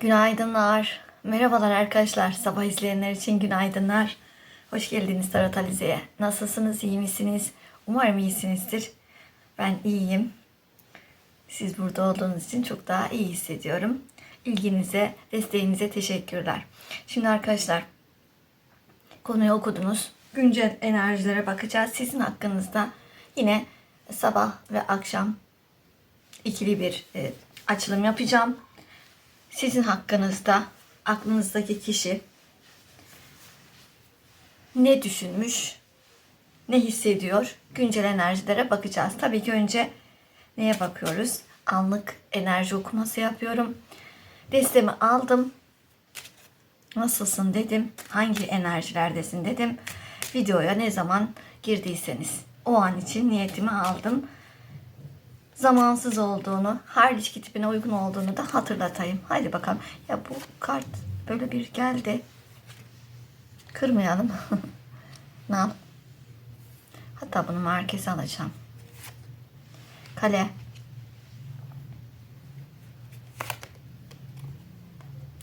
Günaydınlar. Merhabalar arkadaşlar. Sabah izleyenler için günaydınlar. Hoş geldiniz Tarot Alize'ye. Nasılsınız? iyi misiniz? Umarım iyisinizdir. Ben iyiyim. Siz burada olduğunuz için çok daha iyi hissediyorum. İlginize, desteğinize teşekkürler. Şimdi arkadaşlar konuyu okudunuz. Güncel enerjilere bakacağız. Sizin hakkınızda yine sabah ve akşam ikili bir e, açılım yapacağım. Sizin hakkınızda aklınızdaki kişi ne düşünmüş, ne hissediyor? Güncel enerjilere bakacağız. Tabii ki önce neye bakıyoruz? Anlık enerji okuması yapıyorum. Destemi aldım. Nasılsın dedim. Hangi enerjilerdesin dedim. Videoya ne zaman girdiyseniz o an için niyetimi aldım zamansız olduğunu, her ilişki tipine uygun olduğunu da hatırlatayım. Haydi bakalım. Ya bu kart böyle bir geldi. Kırmayalım. yap? Hatta bunu merkeze alacağım. Kale.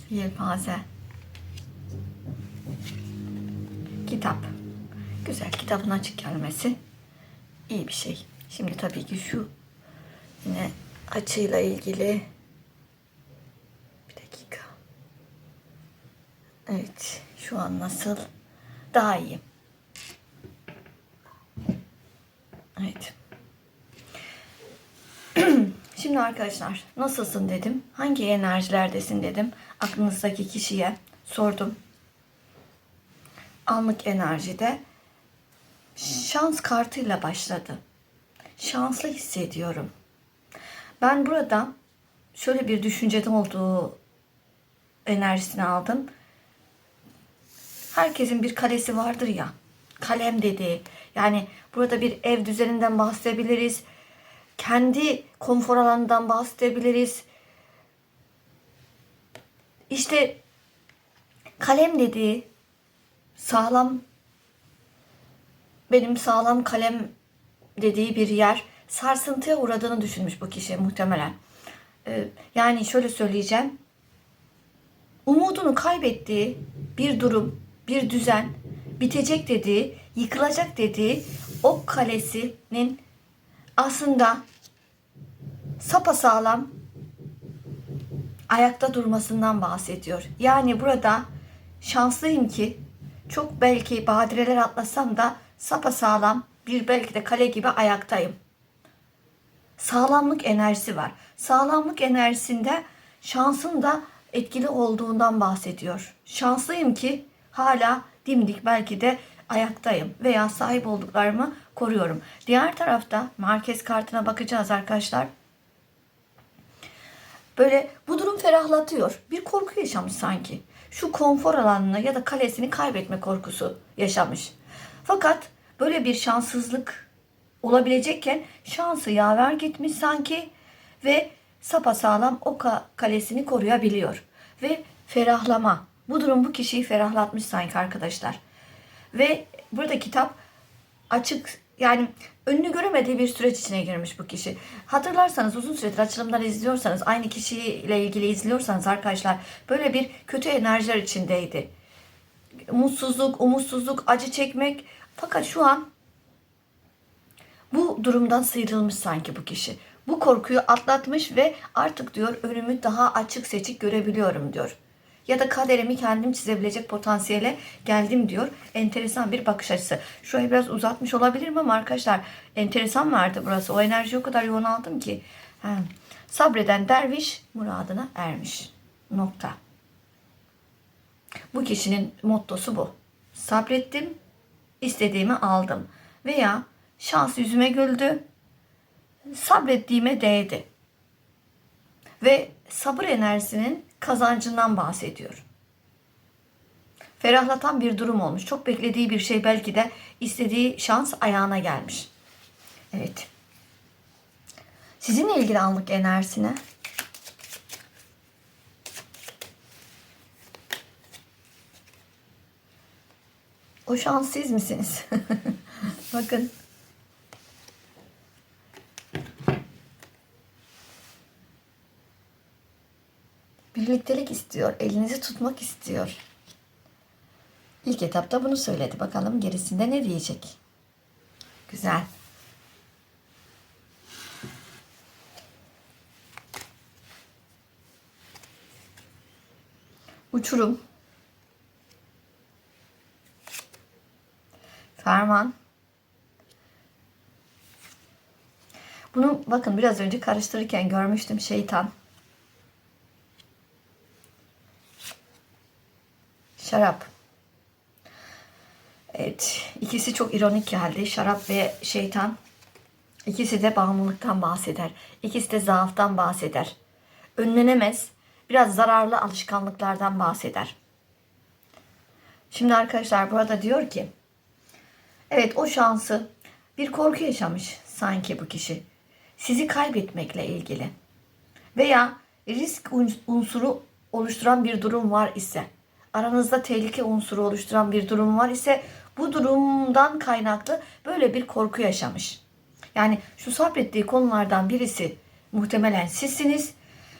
Yelpaze. Kitap. Güzel. Kitabın açık gelmesi iyi bir şey. Şimdi tabii ki şu Yine açıyla ilgili bir dakika. Evet, şu an nasıl? Daha iyi. Evet. Şimdi arkadaşlar nasılsın dedim. Hangi enerjilerdesin dedim. Aklınızdaki kişiye sordum. Anlık enerjide şans kartıyla başladı. Şanslı hissediyorum. Ben burada şöyle bir düşüncede olduğu enerjisini aldım. Herkesin bir kalesi vardır ya. Kalem dediği. Yani burada bir ev düzeninden bahsedebiliriz. Kendi konfor alanından bahsedebiliriz. İşte kalem dediği sağlam benim sağlam kalem dediği bir yer sarsıntıya uğradığını düşünmüş bu kişi muhtemelen. Ee, yani şöyle söyleyeceğim. Umudunu kaybettiği bir durum, bir düzen, bitecek dediği, yıkılacak dediği o kalesinin aslında sapasağlam ayakta durmasından bahsediyor. Yani burada şanslıyım ki çok belki badireler atlasam da sapasağlam bir belki de kale gibi ayaktayım sağlamlık enerjisi var. Sağlamlık enerjisinde şansın da etkili olduğundan bahsediyor. Şanslıyım ki hala dimdik belki de ayaktayım veya sahip olduklarımı koruyorum. Diğer tarafta merkez kartına bakacağız arkadaşlar. Böyle bu durum ferahlatıyor. Bir korku yaşamış sanki. Şu konfor alanını ya da kalesini kaybetme korkusu yaşamış. Fakat böyle bir şanssızlık olabilecekken şansı yaver gitmiş sanki ve sapasağlam o kalesini koruyabiliyor. Ve ferahlama. Bu durum bu kişiyi ferahlatmış sanki arkadaşlar. Ve burada kitap açık yani önünü göremediği bir süreç içine girmiş bu kişi. Hatırlarsanız uzun süredir açılımları izliyorsanız aynı kişiyle ilgili izliyorsanız arkadaşlar böyle bir kötü enerjiler içindeydi. Mutsuzluk, umutsuzluk, acı çekmek fakat şu an bu durumdan sıyrılmış sanki bu kişi. Bu korkuyu atlatmış ve artık diyor önümü daha açık seçik görebiliyorum diyor. Ya da kaderimi kendim çizebilecek potansiyele geldim diyor. Enteresan bir bakış açısı. Şurayı biraz uzatmış olabilirim ama arkadaşlar enteresan vardı burası. O enerjiyi o kadar yoğun aldım ki. Ha. Sabreden derviş muradına ermiş. Nokta. Bu kişinin mottosu bu. Sabrettim, istediğimi aldım. Veya Şans yüzüme güldü. Sabrettiğime değdi. Ve sabır enerjisinin kazancından bahsediyor. Ferahlatan bir durum olmuş. Çok beklediği bir şey belki de istediği şans ayağına gelmiş. Evet. Sizinle ilgili anlık enerjisine O şans siz misiniz? Bakın. Birliktelik istiyor. Elinizi tutmak istiyor. İlk etapta bunu söyledi. Bakalım gerisinde ne diyecek? Güzel. Uçurum. Ferman. Bunu bakın biraz önce karıştırırken görmüştüm şeytan. Şarap. Evet, ikisi çok ironik geldi. Şarap ve şeytan. İkisi de bağımlılıktan bahseder. İkisi de zaaftan bahseder. Önlenemez, biraz zararlı alışkanlıklardan bahseder. Şimdi arkadaşlar burada diyor ki, evet o şansı bir korku yaşamış sanki bu kişi. Sizi kaybetmekle ilgili veya risk uns- unsuru oluşturan bir durum var ise, aranızda tehlike unsuru oluşturan bir durum var ise bu durumdan kaynaklı böyle bir korku yaşamış. Yani şu sabrettiği konulardan birisi muhtemelen sizsiniz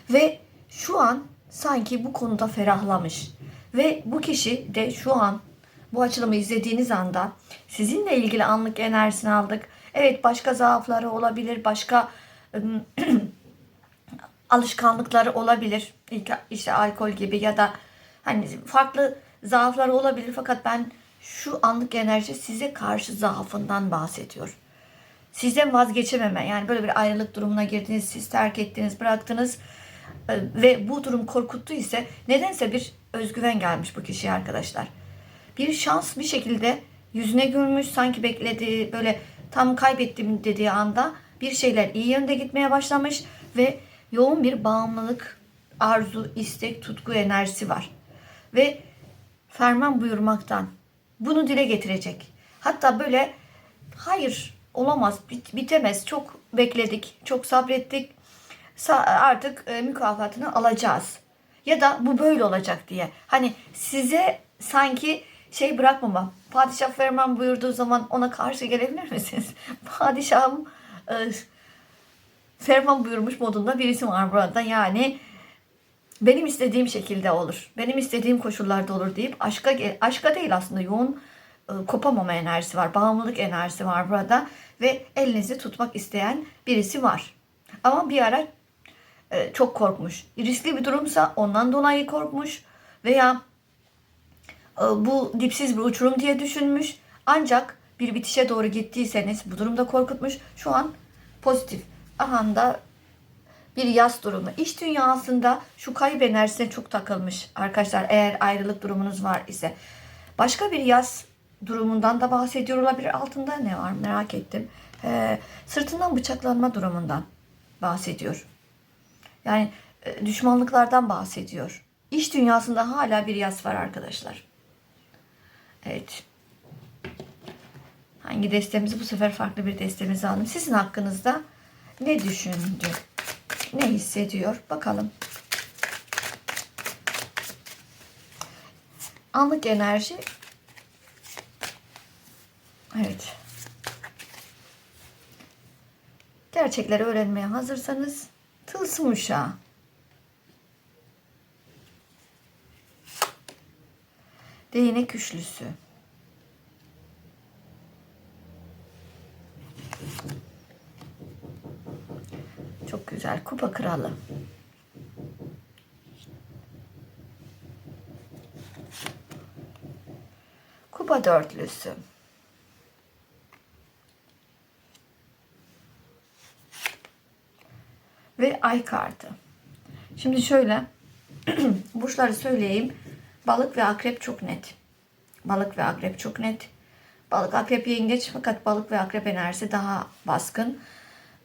ve şu an sanki bu konuda ferahlamış. Ve bu kişi de şu an bu açılımı izlediğiniz anda sizinle ilgili anlık enerjisini aldık. Evet başka zaafları olabilir, başka alışkanlıkları olabilir. İşte alkol gibi ya da hani farklı zaafları olabilir fakat ben şu anlık enerji size karşı zaafından bahsediyor. Sizden vazgeçememe yani böyle bir ayrılık durumuna girdiniz, siz terk ettiniz, bıraktınız e, ve bu durum korkuttu ise nedense bir özgüven gelmiş bu kişiye arkadaşlar. Bir şans bir şekilde yüzüne gülmüş sanki beklediği böyle tam kaybettim dediği anda bir şeyler iyi yönde gitmeye başlamış ve yoğun bir bağımlılık, arzu, istek, tutku enerjisi var. Ve ferman buyurmaktan bunu dile getirecek. Hatta böyle hayır olamaz, bit- bitemez, çok bekledik, çok sabrettik, Sa- artık e, mükafatını alacağız. Ya da bu böyle olacak diye. Hani size sanki şey bırakmama. Padişah ferman buyurduğu zaman ona karşı gelebilir misiniz? Padişahım e, ferman buyurmuş modunda birisi var burada. Yani benim istediğim şekilde olur. Benim istediğim koşullarda olur deyip aşka aşka değil aslında yoğun e, kopamama enerjisi var. Bağımlılık enerjisi var burada ve elinizi tutmak isteyen birisi var. Ama bir ara e, çok korkmuş. Riskli bir durumsa ondan dolayı korkmuş veya e, bu dipsiz bir uçurum diye düşünmüş. Ancak bir bitişe doğru gittiyseniz bu durumda korkutmuş. Şu an pozitif. Aha da bir yaz durumu. İş dünyasında şu kayıp enerjisine çok takılmış arkadaşlar eğer ayrılık durumunuz var ise. Başka bir yaz durumundan da bahsediyor olabilir. Altında ne var merak ettim. Ee, sırtından bıçaklanma durumundan bahsediyor. Yani e, düşmanlıklardan bahsediyor. İş dünyasında hala bir yaz var arkadaşlar. Evet. Hangi destemizi bu sefer farklı bir destemizi aldım. Sizin hakkınızda ne düşündü? Ne hissediyor? Bakalım. Anlık enerji. Evet. Gerçekleri öğrenmeye hazırsanız tılsım uşağı. Değnek üçlüsü. Çok güzel. Kupa kralı. Kupa dörtlüsü. Ve ay kartı. Şimdi şöyle burçları söyleyeyim. Balık ve akrep çok net. Balık ve akrep çok net. Balık, akrep, yengeç fakat balık ve akrep enerjisi daha baskın.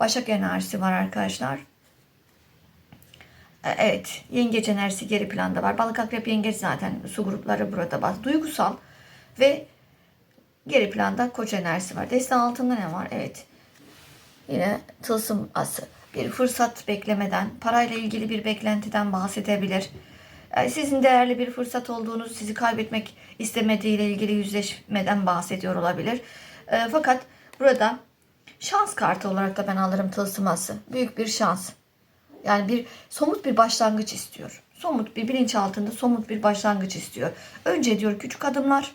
Başak enerjisi var arkadaşlar. E, Evet, yengeç enerjisi geri planda var. Balık, akrep, yengeç zaten su grupları burada bas. Duygusal ve geri planda koç enerjisi var. Deste altında ne var? Evet. Yine tılsım ası. Bir fırsat beklemeden, parayla ilgili bir beklentiden bahsedebilir. Yani sizin değerli bir fırsat olduğunuz, sizi kaybetmek istemediğiyle ilgili yüzleşmeden bahsediyor olabilir. E, fakat burada şans kartı olarak da ben alırım tılsıması. Büyük bir şans. Yani bir somut bir başlangıç istiyor. somut bir bilinç altında somut bir başlangıç istiyor. Önce diyor küçük adımlar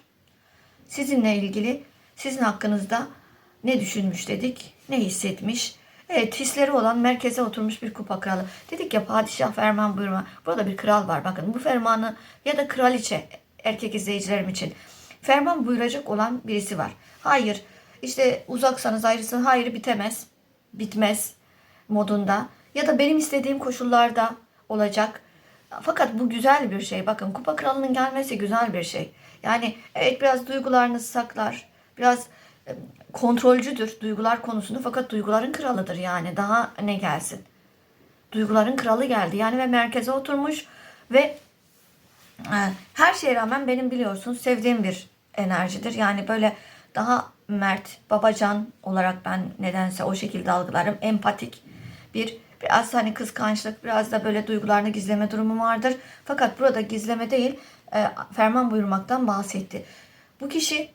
sizinle ilgili sizin hakkınızda ne düşünmüş dedik, ne hissetmiş. Evet hisleri olan merkeze oturmuş bir kupa kralı. Dedik ya padişah ferman buyurma. Burada bir kral var bakın bu fermanı ya da kraliçe erkek izleyicilerim için ferman buyuracak olan birisi var. Hayır işte uzaksanız ayrısın hayır bitemez bitmez modunda ya da benim istediğim koşullarda olacak. Fakat bu güzel bir şey. Bakın kupa kralının gelmesi güzel bir şey. Yani evet biraz duygularını saklar. Biraz e, kontrolcüdür duygular konusunda fakat duyguların kralıdır yani. Daha ne gelsin? Duyguların kralı geldi. Yani ve merkeze oturmuş ve e, her şeye rağmen benim biliyorsunuz sevdiğim bir enerjidir. Yani böyle daha mert, babacan olarak ben nedense o şekilde algılarım. Empatik bir biraz hani kıskançlık, biraz da böyle duygularını gizleme durumu vardır. Fakat burada gizleme değil, e, ferman buyurmaktan bahsetti. Bu kişi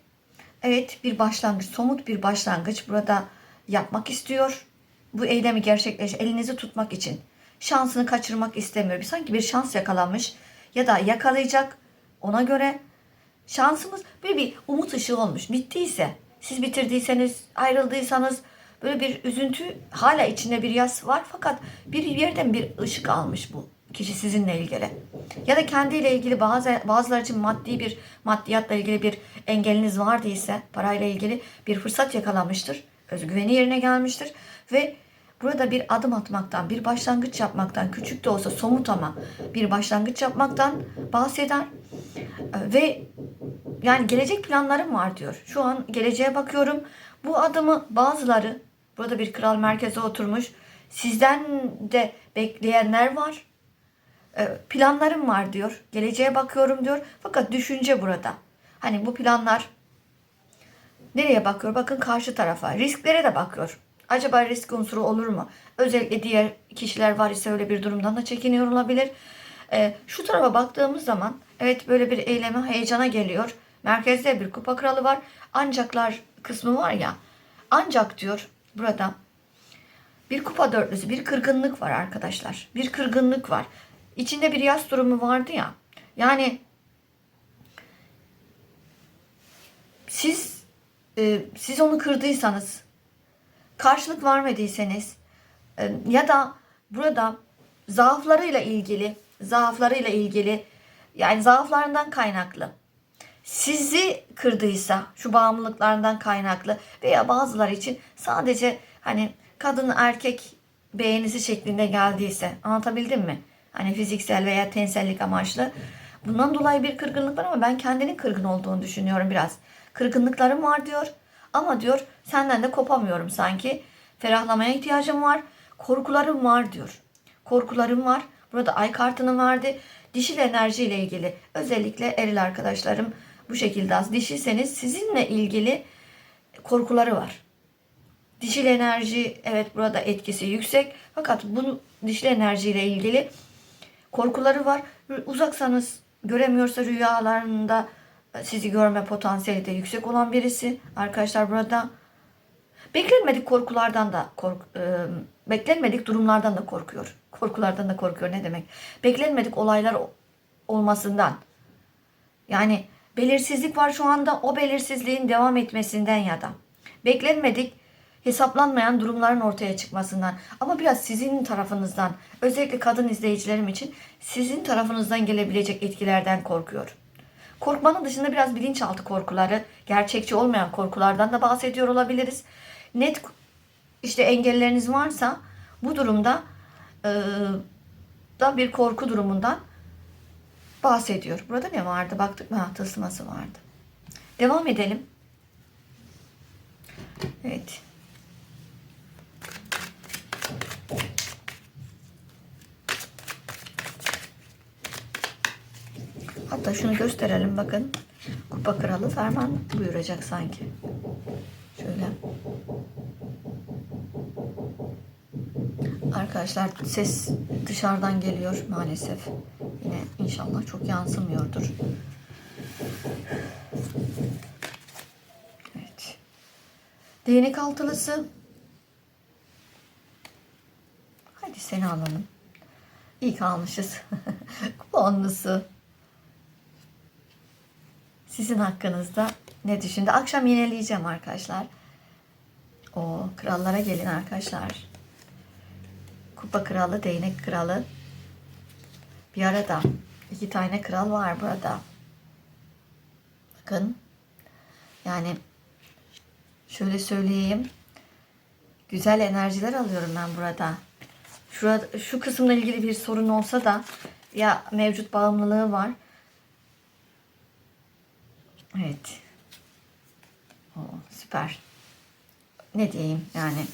evet bir başlangıç, somut bir başlangıç burada yapmak istiyor. Bu eylemi gerçekleş, elinizi tutmak için. Şansını kaçırmak istemiyor. Sanki bir şans yakalanmış ya da yakalayacak. Ona göre şansımız böyle bir umut ışığı olmuş. Bittiyse, siz bitirdiyseniz, ayrıldıysanız böyle bir üzüntü hala içinde bir yas var fakat bir yerden bir ışık almış bu kişi sizinle ilgili. Ya da kendiyle ilgili bazı bazıları için maddi bir maddiyatla ilgili bir engeliniz vardıysa parayla ilgili bir fırsat yakalamıştır. Özgüveni yerine gelmiştir ve burada bir adım atmaktan, bir başlangıç yapmaktan, küçük de olsa somut ama bir başlangıç yapmaktan bahseder. Ve yani gelecek planlarım var diyor. Şu an geleceğe bakıyorum. Bu adımı bazıları burada bir kral merkeze oturmuş. Sizden de bekleyenler var. E, planlarım var diyor. Geleceğe bakıyorum diyor. Fakat düşünce burada. Hani bu planlar nereye bakıyor? Bakın karşı tarafa. Risklere de bakıyor. Acaba risk unsuru olur mu? Özellikle diğer kişiler var ise öyle bir durumdan da çekiniyor olabilir. E, şu tarafa baktığımız zaman evet böyle bir eyleme heyecana geliyor. Merkezde bir kupa kralı var. Ancaklar kısmı var ya. Ancak diyor burada bir kupa dörtlüsü, bir kırgınlık var arkadaşlar. Bir kırgınlık var. İçinde bir yaz durumu vardı ya. Yani siz e, siz onu kırdıysanız, karşılık vermediyseniz e, ya da burada zaaflarıyla ilgili, zaaflarıyla ilgili yani zaaflarından kaynaklı sizi kırdıysa şu bağımlılıklarından kaynaklı veya bazıları için sadece hani kadın erkek beğenisi şeklinde geldiyse anlatabildim mi? Hani fiziksel veya tensellik amaçlı. Bundan dolayı bir kırgınlık var ama ben kendinin kırgın olduğunu düşünüyorum biraz. Kırgınlıklarım var diyor. Ama diyor senden de kopamıyorum sanki. Ferahlamaya ihtiyacım var. Korkularım var diyor. Korkularım var. Burada ay kartını verdi. Dişil enerji ile ilgili özellikle eril arkadaşlarım bu şekilde az dişiseniz sizinle ilgili korkuları var. Dişil enerji evet burada etkisi yüksek fakat bu dişil enerjiyle ilgili korkuları var. Uzaksanız göremiyorsa rüyalarında sizi görme potansiyeli de yüksek olan birisi. Arkadaşlar burada beklenmedik korkulardan da kork e, beklenmedik durumlardan da korkuyor. Korkulardan da korkuyor ne demek? Beklenmedik olaylar olmasından. Yani belirsizlik var şu anda o belirsizliğin devam etmesinden ya da beklenmedik hesaplanmayan durumların ortaya çıkmasından ama biraz sizin tarafınızdan özellikle kadın izleyicilerim için sizin tarafınızdan gelebilecek etkilerden korkuyor. Korkmanın dışında biraz bilinçaltı korkuları, gerçekçi olmayan korkulardan da bahsediyor olabiliriz. Net işte engelleriniz varsa bu durumda e, da bir korku durumundan bahsediyor. Burada ne vardı? Baktık mı? Ha, tılsıması vardı. Devam edelim. Evet. Hatta şunu gösterelim bakın. Kupa kralı ferman buyuracak sanki. Şöyle. Arkadaşlar ses dışarıdan geliyor maalesef. İnşallah çok yansımıyordur. Evet. Değnek altılısı. Hadi seni alalım. İyi kalmışız. Kuponlusu. Sizin hakkınızda ne düşündü? Akşam yineleyeceğim arkadaşlar. O krallara gelin arkadaşlar. Kupa kralı, değnek kralı. Bir arada iki tane kral var burada. Bakın. Yani şöyle söyleyeyim. Güzel enerjiler alıyorum ben burada. Şurada, şu kısımla ilgili bir sorun olsa da ya mevcut bağımlılığı var. Evet. Oo, süper. Ne diyeyim yani.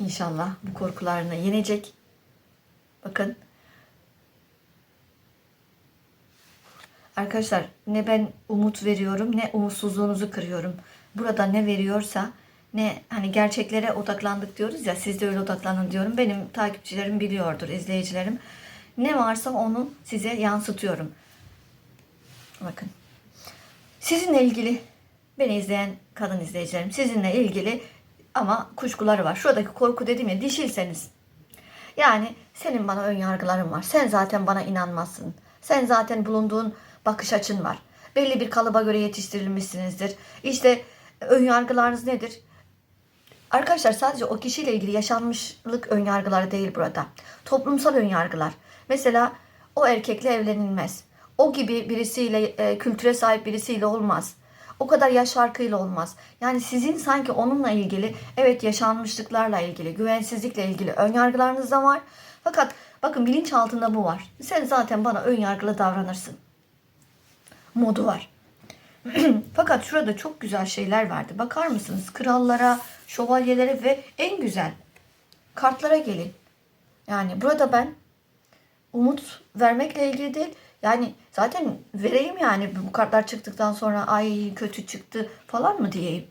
İnşallah bu korkularını yenecek. Bakın. Arkadaşlar ne ben umut veriyorum ne umutsuzluğunuzu kırıyorum. Burada ne veriyorsa ne hani gerçeklere odaklandık diyoruz ya siz de öyle odaklanın diyorum. Benim takipçilerim biliyordur, izleyicilerim. Ne varsa onu size yansıtıyorum. Bakın. Sizinle ilgili beni izleyen kadın izleyicilerim sizinle ilgili ama kuşkuları var. Şuradaki korku dedim ya dişilseniz. Yani senin bana ön yargıların var. Sen zaten bana inanmazsın. Sen zaten bulunduğun bakış açın var. Belli bir kalıba göre yetiştirilmişsinizdir. İşte ön yargılarınız nedir? Arkadaşlar sadece o kişiyle ilgili yaşanmışlık ön yargıları değil burada. Toplumsal ön yargılar. Mesela o erkekle evlenilmez. O gibi birisiyle, e, kültüre sahip birisiyle olmaz. O kadar yaş farkıyla olmaz. Yani sizin sanki onunla ilgili, evet yaşanmışlıklarla ilgili, güvensizlikle ilgili ön yargılarınız da var. Fakat bakın bilinç altında bu var. Sen zaten bana ön yargılı davranırsın. Modu var. Fakat şurada çok güzel şeyler verdi. Bakar mısınız? Krallara, şövalyelere ve en güzel kartlara gelin. Yani burada ben umut vermekle ilgili değil. Yani zaten vereyim yani bu kartlar çıktıktan sonra ay kötü çıktı falan mı diyeyim.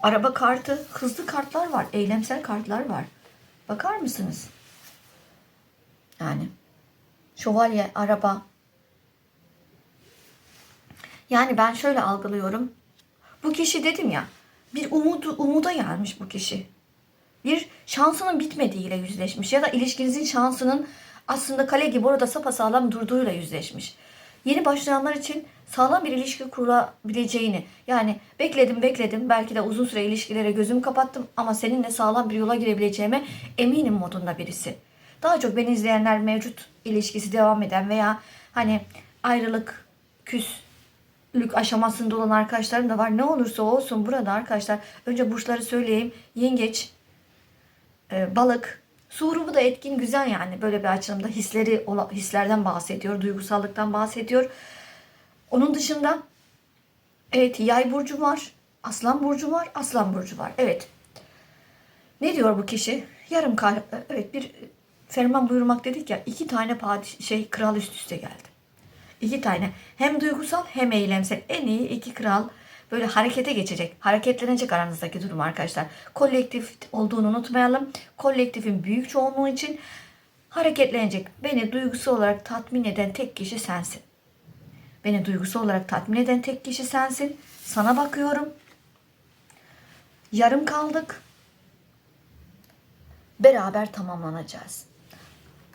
Araba kartı, hızlı kartlar var, eylemsel kartlar var. Bakar mısınız? Yani şövalye, araba. Yani ben şöyle algılıyorum. Bu kişi dedim ya, bir umudu, umuda gelmiş bu kişi. Bir şansının bitmediğiyle yüzleşmiş ya da ilişkinizin şansının aslında kale gibi orada sapasağlam durduğuyla yüzleşmiş. Yeni başlayanlar için sağlam bir ilişki kurabileceğini yani bekledim bekledim belki de uzun süre ilişkilere gözüm kapattım ama seninle sağlam bir yola girebileceğime eminim modunda birisi. Daha çok beni izleyenler mevcut ilişkisi devam eden veya hani ayrılık, küslük aşamasında olan arkadaşlarım da var. Ne olursa olsun burada arkadaşlar önce burçları söyleyeyim. Yengeç, e, balık, Su grubu da etkin güzel yani böyle bir açılımda hisleri hislerden bahsediyor, duygusallıktan bahsediyor. Onun dışında evet yay burcu var, aslan burcu var, aslan burcu var. Evet. Ne diyor bu kişi? Yarım kar evet bir ferman buyurmak dedik ya iki tane padişah şey kral üst üste geldi. İki tane hem duygusal hem eylemsel en iyi iki kral böyle harekete geçecek, hareketlenecek aranızdaki durum arkadaşlar. Kolektif olduğunu unutmayalım. Kolektifin büyük çoğunluğu için hareketlenecek. Beni duygusal olarak tatmin eden tek kişi sensin. Beni duygusal olarak tatmin eden tek kişi sensin. Sana bakıyorum. Yarım kaldık. Beraber tamamlanacağız.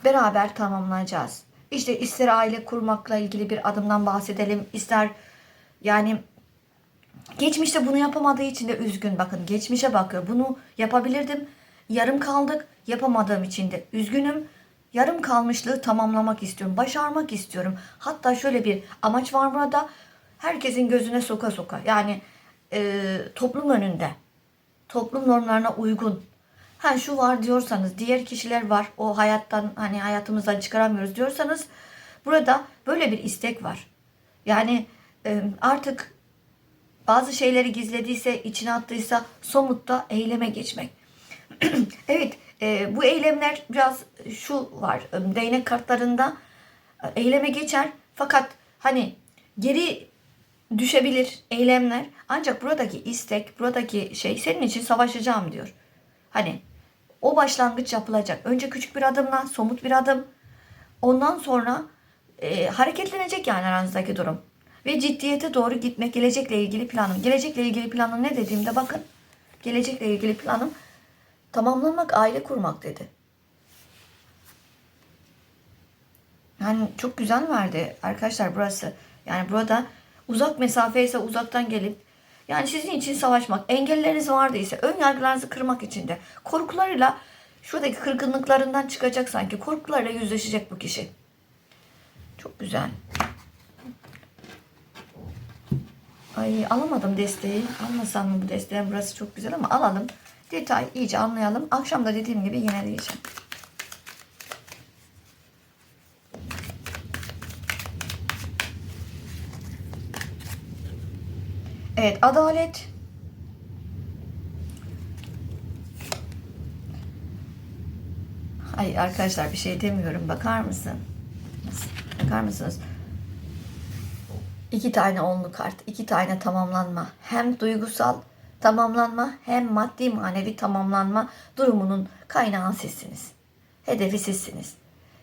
Beraber tamamlanacağız. İşte ister aile kurmakla ilgili bir adımdan bahsedelim, ister yani Geçmişte bunu yapamadığı için de üzgün. Bakın geçmişe bakıyor. Bunu yapabilirdim. Yarım kaldık. Yapamadığım için de üzgünüm. Yarım kalmışlığı tamamlamak istiyorum. Başarmak istiyorum. Hatta şöyle bir amaç var burada. Herkesin gözüne soka soka. Yani e, toplum önünde. Toplum normlarına uygun. Ha şu var diyorsanız, diğer kişiler var. O hayattan hani hayatımızdan çıkaramıyoruz diyorsanız burada böyle bir istek var. Yani artık bazı şeyleri gizlediyse, içine attıysa somutta eyleme geçmek. evet, bu eylemler biraz şu var. E, değnek kartlarında e, eyleme geçer. Fakat hani geri düşebilir eylemler. Ancak buradaki istek, buradaki şey senin için savaşacağım diyor. Hani o başlangıç yapılacak. Önce küçük bir adımla, somut bir adım. Ondan sonra e, hareketlenecek yani aranızdaki durum ve ciddiyete doğru gitmek gelecekle ilgili planım. Gelecekle ilgili planım ne dediğimde bakın. Gelecekle ilgili planım tamamlamak, aile kurmak dedi. Yani çok güzel verdi arkadaşlar burası. Yani burada uzak mesafe ise uzaktan gelip yani sizin için savaşmak, engelleriniz vardı ise ön yargılarınızı kırmak için de korkularıyla şuradaki kırgınlıklarından çıkacak sanki. Korkularla yüzleşecek bu kişi. Çok güzel. Ay alamadım desteği. Almasam mı bu desteği? Burası çok güzel ama alalım. Detay iyice anlayalım. Akşam da dediğim gibi yine diyeceğim. Evet adalet. Ay arkadaşlar bir şey demiyorum. Bakar mısın? Bakar mısınız? İki tane onlu kart, iki tane tamamlanma. Hem duygusal tamamlanma hem maddi manevi tamamlanma durumunun kaynağı sizsiniz. Hedefi sizsiniz.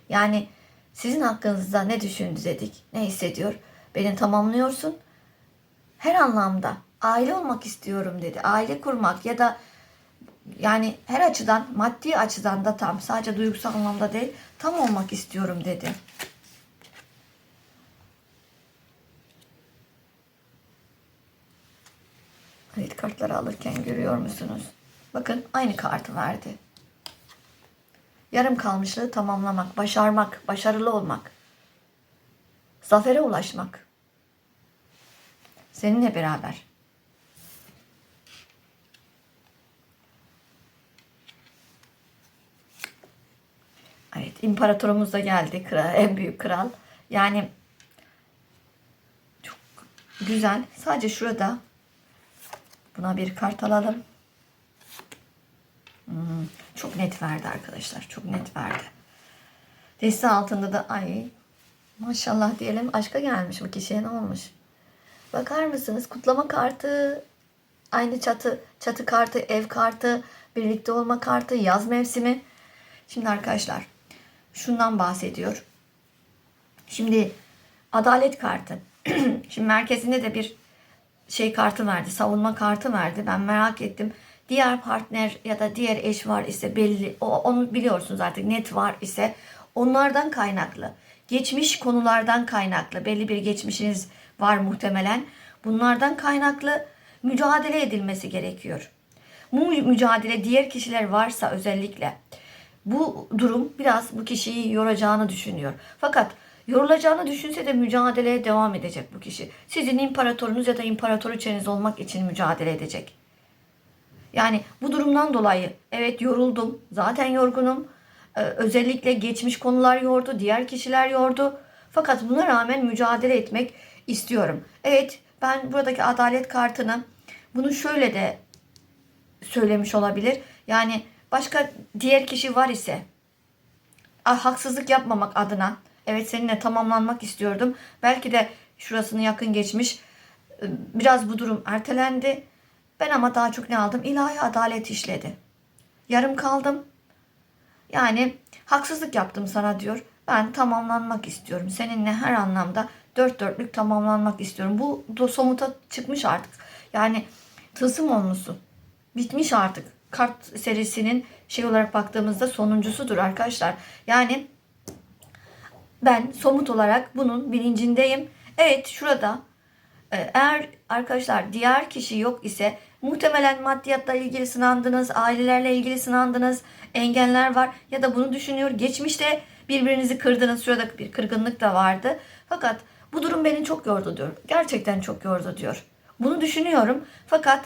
Yani sizin hakkınızda ne düşündü dedik, ne hissediyor? Beni tamamlıyorsun. Her anlamda aile olmak istiyorum dedi. Aile kurmak ya da yani her açıdan maddi açıdan da tam sadece duygusal anlamda değil tam olmak istiyorum dedi. Evet kartları alırken görüyor musunuz? Bakın aynı kartı verdi. Yarım kalmışlığı tamamlamak, başarmak, başarılı olmak. Zafere ulaşmak. Seninle beraber. Evet, imparatorumuz da geldi. Kral, en büyük kral. Yani çok güzel. Sadece şurada buna bir kart alalım. Hmm, çok net verdi arkadaşlar. Çok net verdi. Deste altında da ay maşallah diyelim aşka gelmiş bu kişiye ne olmuş? Bakar mısınız? Kutlama kartı, aynı çatı, çatı kartı, ev kartı, birlikte olma kartı, yaz mevsimi. Şimdi arkadaşlar şundan bahsediyor. Şimdi adalet kartı. Şimdi merkezinde de bir şey kartı verdi, savunma kartı verdi. Ben merak ettim. Diğer partner ya da diğer eş var ise belli, o, onu biliyorsunuz artık net var ise onlardan kaynaklı, geçmiş konulardan kaynaklı, belli bir geçmişiniz var muhtemelen. Bunlardan kaynaklı mücadele edilmesi gerekiyor. Bu mücadele diğer kişiler varsa özellikle bu durum biraz bu kişiyi yoracağını düşünüyor. Fakat yorulacağını düşünse de mücadeleye devam edecek bu kişi. Sizin imparatorunuz ya da imparatoriçeniz olmak için mücadele edecek. Yani bu durumdan dolayı evet yoruldum, zaten yorgunum. Ee, özellikle geçmiş konular yordu, diğer kişiler yordu. Fakat buna rağmen mücadele etmek istiyorum. Evet ben buradaki adalet kartını bunu şöyle de söylemiş olabilir. Yani başka diğer kişi var ise ah, haksızlık yapmamak adına evet seninle tamamlanmak istiyordum. Belki de şurasını yakın geçmiş. Ee, Biraz bu durum ertelendi. Ben ama daha çok ne aldım? İlahi adalet işledi. Yarım kaldım. Yani haksızlık yaptım sana diyor. Ben tamamlanmak istiyorum. Seninle her anlamda dört dörtlük tamamlanmak istiyorum. Bu da somuta çıkmış artık. Yani tılsım olmuşsun. Bitmiş artık. Kart serisinin şey olarak baktığımızda sonuncusudur arkadaşlar. Yani ben somut olarak bunun bilincindeyim. Evet şurada e, eğer arkadaşlar diğer kişi yok ise muhtemelen maddiyatla ilgili sınandınız, ailelerle ilgili sınandınız, engeller var ya da bunu düşünüyor. Geçmişte birbirinizi kırdınız, şurada bir kırgınlık da vardı. Fakat bu durum beni çok yordu diyor. Gerçekten çok yordu diyor. Bunu düşünüyorum fakat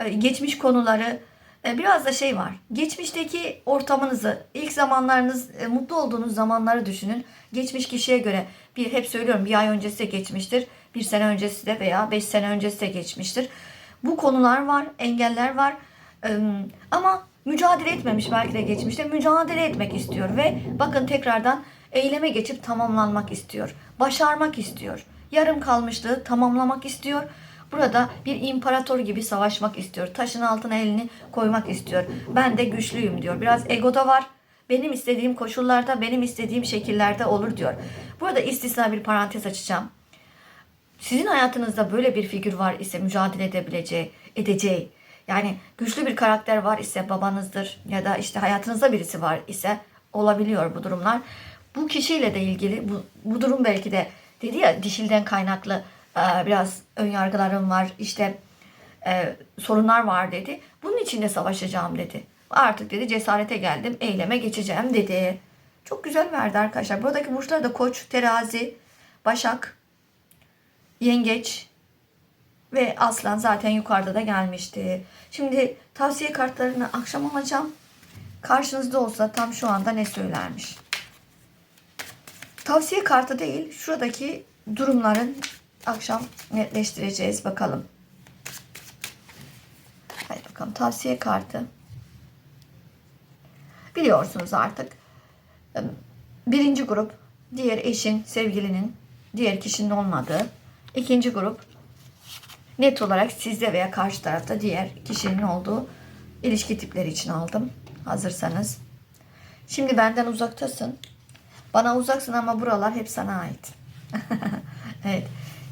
e, geçmiş konuları e, biraz da şey var. Geçmişteki ortamınızı, ilk zamanlarınız, e, mutlu olduğunuz zamanları düşünün. Geçmiş kişiye göre bir hep söylüyorum bir ay öncesi de geçmiştir. Bir sene öncesi de veya beş sene öncesi de geçmiştir. Bu konular var, engeller var. Ama mücadele etmemiş belki de geçmişte. Mücadele etmek istiyor ve bakın tekrardan eyleme geçip tamamlanmak istiyor. Başarmak istiyor. Yarım kalmışlığı tamamlamak istiyor. Burada bir imparator gibi savaşmak istiyor. Taşın altına elini koymak istiyor. Ben de güçlüyüm diyor. Biraz ego da var. Benim istediğim koşullarda, benim istediğim şekillerde olur diyor. Burada istisna bir parantez açacağım. Sizin hayatınızda böyle bir figür var ise mücadele edebileceği, edeceği, yani güçlü bir karakter var ise babanızdır ya da işte hayatınızda birisi var ise olabiliyor bu durumlar. Bu kişiyle de ilgili bu, bu durum belki de dedi ya dişilden kaynaklı e, biraz ön yargılarım var işte e, sorunlar var dedi. Bunun için de savaşacağım dedi. Artık dedi cesarete geldim eyleme geçeceğim dedi. Çok güzel verdi arkadaşlar. Buradaki burçlar da koç, terazi, başak, yengeç ve aslan zaten yukarıda da gelmişti. Şimdi tavsiye kartlarını akşam alacağım. Karşınızda olsa tam şu anda ne söylermiş? Tavsiye kartı değil, şuradaki durumların akşam netleştireceğiz bakalım. Hadi bakalım tavsiye kartı. Biliyorsunuz artık. Birinci grup diğer eşin, sevgilinin, diğer kişinin olmadığı. İkinci grup net olarak sizde veya karşı tarafta diğer kişinin olduğu ilişki tipleri için aldım. Hazırsanız. Şimdi benden uzaktasın. Bana uzaksın ama buralar hep sana ait. evet.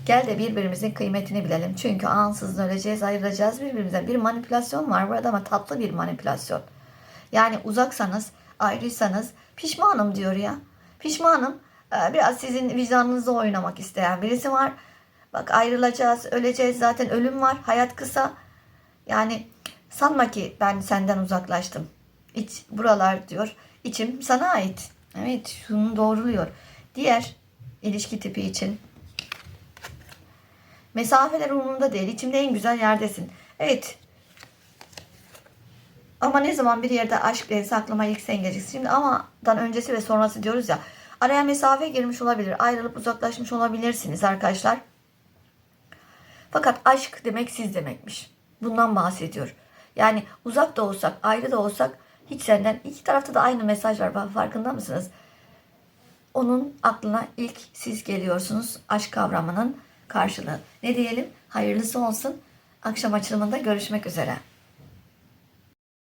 Gel de birbirimizin kıymetini bilelim. Çünkü ansızın öleceğiz, ayrılacağız birbirimizden. Bir manipülasyon var burada ama tatlı bir manipülasyon. Yani uzaksanız, ayrıysanız pişmanım diyor ya. Pişmanım. Ee, Biraz sizin vicdanınızla oynamak isteyen birisi var. Bak ayrılacağız, öleceğiz zaten ölüm var. Hayat kısa. Yani sanma ki ben senden uzaklaştım. İç, buralar diyor. İçim sana ait. Evet şunu doğruluyor. Diğer ilişki tipi için mesafeler umurumda değil. İçimde en güzel yerdesin. Evet. Ama ne zaman bir yerde aşk dense aklıma ilk sen geleceksin. Şimdi amadan öncesi ve sonrası diyoruz ya. Araya mesafe girmiş olabilir. Ayrılıp uzaklaşmış olabilirsiniz arkadaşlar. Fakat aşk demek siz demekmiş. Bundan bahsediyor. Yani uzak da olsak, ayrı da olsak hiç senden iki tarafta da aynı mesaj var. Farkında mısınız? Onun aklına ilk siz geliyorsunuz. Aşk kavramının karşılığı. Ne diyelim? Hayırlısı olsun. Akşam açılımında görüşmek üzere.